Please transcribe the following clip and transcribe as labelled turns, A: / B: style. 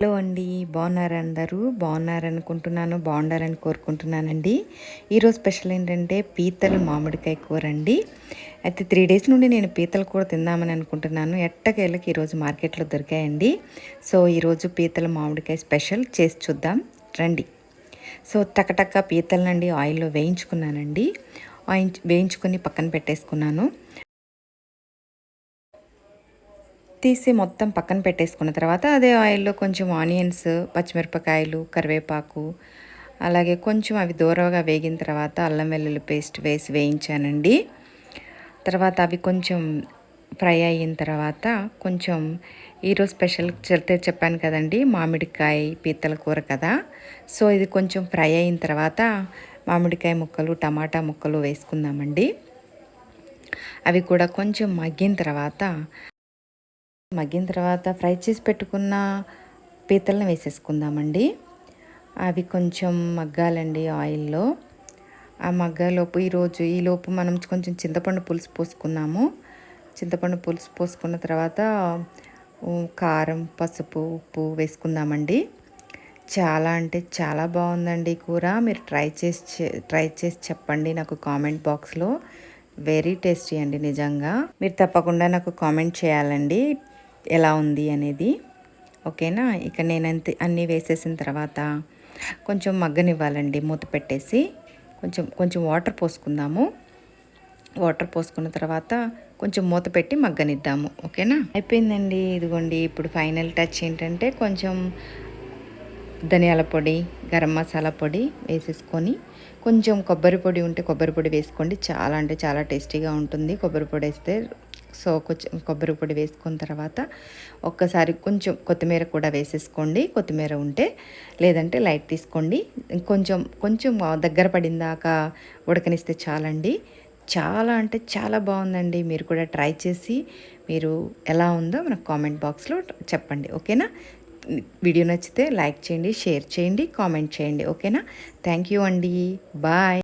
A: Hello అండి బాగున్నారు అందరూ? బాగున్నారు అనుకుంటున్నాను బాగుండాలని కోరుకుంటున్నానండి. ఈరోజు స్పెషల్ ఏంటంటే పీతలు మామిడికాయ కూర అండి అయితే త్రీ డేస్ నుండి నేను పీతల కూర తిందామని అనుకుంటున్నాను. ఎట్టకేళ్ళకి ఈరోజు మార్కెట్లో దొరికాయండి. సో ఈరోజు పీతల మామిడికాయ స్పెషల్ చేసి చూద్దాం. రండి. సో టకటక్క పీతలనండి ఆయిల్లో వేయించుకున్నానండి. వేయించుకొని పక్కన పెట్టేసుకున్నాను. తీసి మొత్తం పక్కన పెట్టేసుకున్న తర్వాత అదే ఆయిల్లో కొంచెం ఆనియన్స్ పచ్చిమిరపకాయలు కరివేపాకు అలాగే కొంచెం అవి దూరంగా వేగిన తర్వాత అల్లం వెల్లుల్లి పేస్ట్ వేసి వేయించానండి. తర్వాత అవి కొంచెం ఫ్రై అయిన తర్వాత కొంచెం ఈరోజు స్పెషల్ చెప్తే చెప్పాను కదండి మామిడికాయ పీతల కూర కదా. సో ఇది కొంచెం ఫ్రై అయిన తర్వాత మామిడికాయ ముక్కలు టమాటా ముక్కలు వేసుకుందామండి. అవి కూడా కొంచెం మగ్గిన తర్వాత మగ్గిన తర్వాత ఫ్రై చేసి పెట్టుకున్న పీతలను వేసేసుకుందామండి. అవి కొంచెం మగ్గాలండి ఆయిల్లో. ఆ మగ్గలోపు ఈరోజు ఈలోపు మనం కొంచెం చింతపండు పులుసు పోసుకున్నాము. చింతపండు పులుసు పోసుకున్న తర్వాత కారం పసుపు ఉప్పు వేసుకుందామండి. చాలా అంటే చాలా బాగుందండి కూర. మీరు ట్రై చేసి ట్రై చేసి చెప్పండి నాకు కామెంట్ బాక్స్లో. వెరీ టేస్టీ అండి నిజంగా. మీరు తప్పకుండా నాకు కామెంట్ చేయాలండి. ఎలా ఉంది అనేది. ఓకేనా? ఇక నేను అంతే అన్నీ వేసేసిన తర్వాత కొంచెం మగ్గనివ్వాలండి మూత పెట్టేసి. కొంచెం కొంచెం వాటర్ పోసుకుందాము. వాటర్ పోసుకున్న తర్వాత కొంచెం మూత పెట్టి మగ్గనిద్దాము. ఓకేనా? అయిపోయిందండి. ఇదిగోండి ఇప్పుడు ఫైనల్ టచ్ ఏంటంటే కొంచెం ధనియాల పొడి గరం మసాలా పొడి వేసేసుకొని కొంచెం కొబ్బరి పొడి ఉంటే కొబ్బరి పొడి వేసుకోండి. చాలా అంటే చాలా టేస్టీగా ఉంటుంది. కొబ్బరి పొడి వేస్తే సో కొంచెం కొబ్బరి పొడి వేసుకున్న తర్వాత ఒక్కసారి కొంచెం కొత్తిమీర కూడా వేసేసుకోండి. కొత్తిమీర ఉంటే లేదంటే లైట్ తీసుకోండి. కొంచెం కొంచెం దగ్గర పడిందాక ఉడకనిస్తే చాలండి. చాలా అంటే చాలా బాగుందండి. మీరు కూడా ట్రై చేసి మీరు ఎలా ఉందో మనకు కామెంట్ బాక్స్లో చెప్పండి. ఓకేనా? వీడియో నచ్చితే లైక్ చేయండి షేర్ చేయండి కామెంట్ చేయండి. ఓకేనా? థ్యాంక్ యూ అండి. బాయ్.